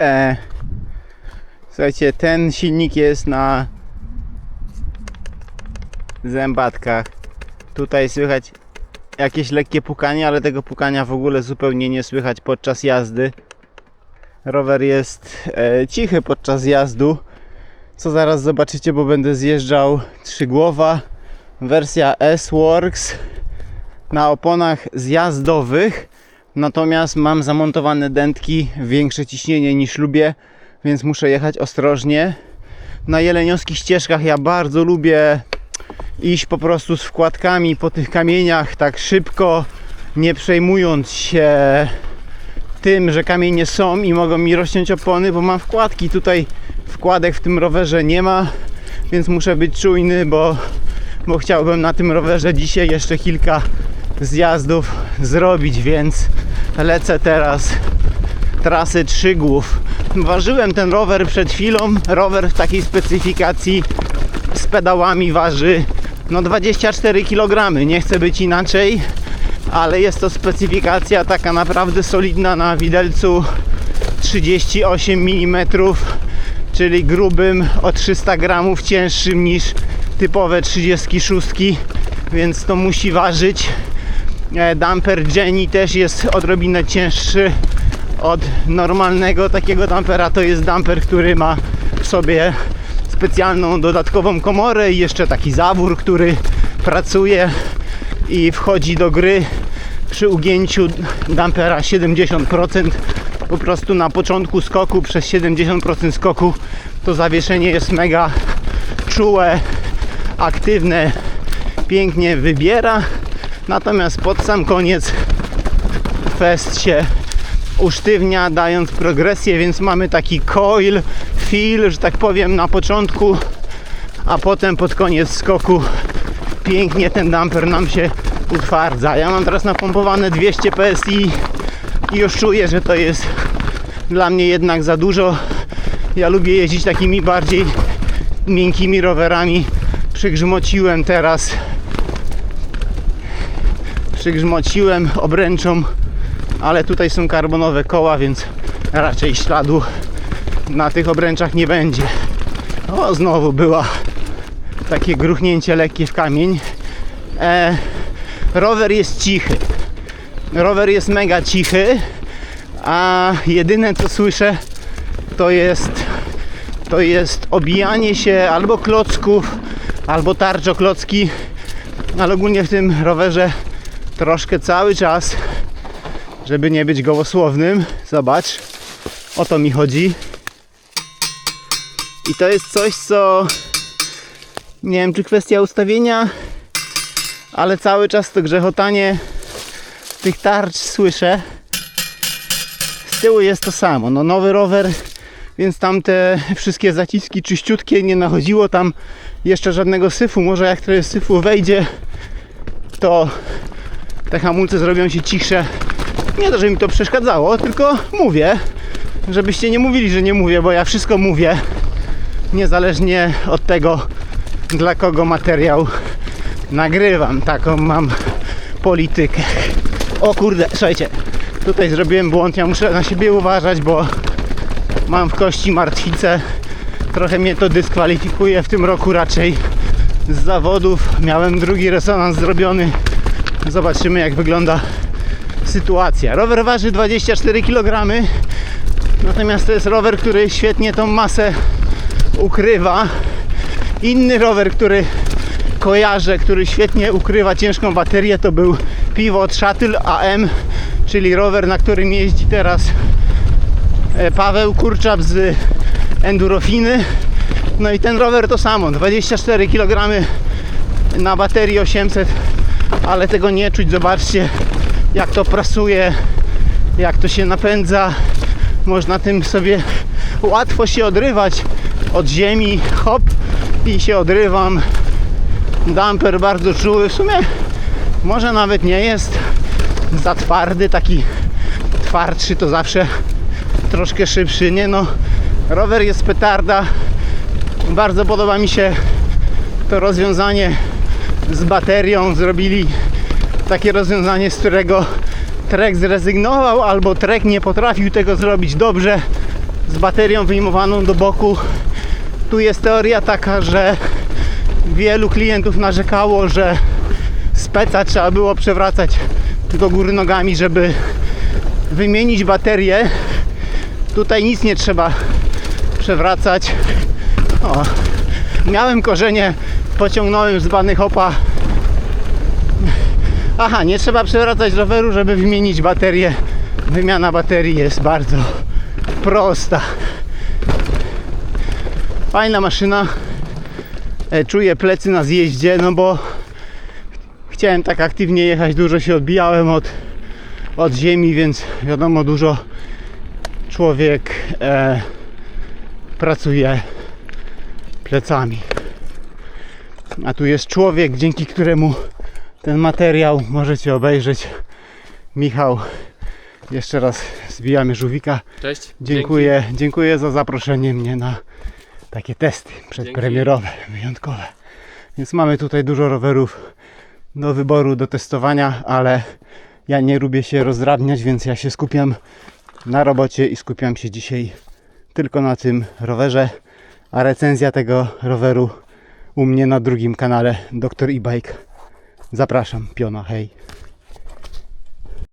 E, słuchajcie, ten silnik jest na zębatkach. Tutaj słychać jakieś lekkie pukanie, ale tego pukania w ogóle zupełnie nie słychać podczas jazdy. Rower jest e, cichy podczas jazdu, co zaraz zobaczycie, bo będę zjeżdżał trzygłowa wersja S-Works na oponach zjazdowych. Natomiast mam zamontowane dętki, większe ciśnienie niż lubię, więc muszę jechać ostrożnie. Na jeleniowskich ścieżkach ja bardzo lubię iść po prostu z wkładkami po tych kamieniach tak szybko, nie przejmując się tym, że kamienie są i mogą mi rozciąć opony, bo mam wkładki. Tutaj wkładek w tym rowerze nie ma, więc muszę być czujny, bo, bo chciałbym na tym rowerze dzisiaj jeszcze kilka zjazdów zrobić, więc lecę teraz trasy Trzygłów. Ważyłem ten rower przed chwilą. Rower w takiej specyfikacji z pedałami waży no 24 kg. Nie chcę być inaczej, ale jest to specyfikacja taka naprawdę solidna na widelcu 38 mm, czyli grubym o 300 gramów cięższym niż typowe 36, więc to musi ważyć. E, Damper Jenny też jest odrobinę cięższy od normalnego takiego dampera. To jest damper, który ma w sobie specjalną dodatkową komorę i jeszcze taki zawór, który pracuje i wchodzi do gry przy ugięciu dampera 70% po prostu na początku skoku przez 70% skoku to zawieszenie jest mega czułe, aktywne, pięknie wybiera. Natomiast pod sam koniec fest się usztywnia dając progresję, więc mamy taki coil feel, że tak powiem na początku a potem pod koniec skoku pięknie ten damper nam się utwardza. Ja mam teraz napompowane 200 PSI i już czuję, że to jest dla mnie jednak za dużo. Ja lubię jeździć takimi bardziej miękkimi rowerami. Przygrzmociłem teraz przygrzmociłem obręczą, ale tutaj są karbonowe koła, więc raczej śladu na tych obręczach nie będzie. O, znowu była takie gruchnięcie lekkie w kamień. E, rower jest cichy. Rower jest mega cichy, a jedyne co słyszę to jest to jest obijanie się albo klocków, albo tarczoklocki, ale ogólnie w tym rowerze troszkę cały czas, żeby nie być gołosłownym. Zobacz, o to mi chodzi. I to jest coś, co nie wiem, czy kwestia ustawienia, ale cały czas to grzechotanie tych tarcz słyszę. Z tyłu jest to samo. No nowy rower, więc tam te wszystkie zaciski czyściutkie, nie nachodziło tam jeszcze żadnego syfu. Może jak trochę syfu wejdzie, to te hamulce zrobią się cichsze. Nie to, że mi to przeszkadzało, tylko mówię, żebyście nie mówili, że nie mówię, bo ja wszystko mówię, niezależnie od tego, dla kogo materiał nagrywam. Taką mam politykę. O kurde, słuchajcie, tutaj zrobiłem błąd, ja muszę na siebie uważać, bo mam w kości martwicę. Trochę mnie to dyskwalifikuje w tym roku raczej z zawodów. Miałem drugi resonans zrobiony. Zobaczymy jak wygląda sytuacja. Rower waży 24 kg. Natomiast to jest rower, który świetnie tą masę ukrywa. Inny rower, który kojarzę, który świetnie ukrywa ciężką baterię, to był Pivot Shuttle AM, czyli rower, na którym jeździ teraz e, Paweł Kurczap z Endurofiny. No i ten rower to samo, 24 kg na baterii 800, ale tego nie czuć. Zobaczcie, jak to prasuje, jak to się napędza. Można tym sobie łatwo się odrywać od ziemi, hop i się odrywam. Damper bardzo czuły, w sumie może nawet nie jest za twardy, taki twardszy to zawsze troszkę szybszy. Nie no, rower jest petarda. Bardzo podoba mi się to rozwiązanie z baterią. Zrobili takie rozwiązanie, z którego Trek zrezygnował, albo Trek nie potrafił tego zrobić dobrze z baterią wyjmowaną do boku. Tu jest teoria taka, że wielu klientów narzekało, że speca trzeba było przewracać do góry nogami, żeby wymienić baterię. Tutaj nic nie trzeba przewracać. O, miałem korzenie, pociągnąłem z bany. Aha, nie trzeba przewracać roweru, żeby wymienić baterię. Wymiana baterii jest bardzo prosta. Fajna maszyna. E, Czuję plecy na zjeździe, no bo chciałem tak aktywnie jechać, dużo się odbijałem od, od ziemi, więc wiadomo, dużo człowiek e, pracuje plecami. A tu jest człowiek, dzięki któremu ten materiał możecie obejrzeć. Michał, jeszcze raz zbijamy żółwika. Cześć. Dziękuję, dziękuję za zaproszenie mnie na takie testy przedpremierowe, wyjątkowe. Więc mamy tutaj dużo rowerów do wyboru, do testowania, ale ja nie lubię się rozdrabniać, więc ja się skupiam na robocie i skupiam się dzisiaj tylko na tym rowerze. A recenzja tego roweru u mnie na drugim kanale Dr. E-Bike. Zapraszam, Piona, hej.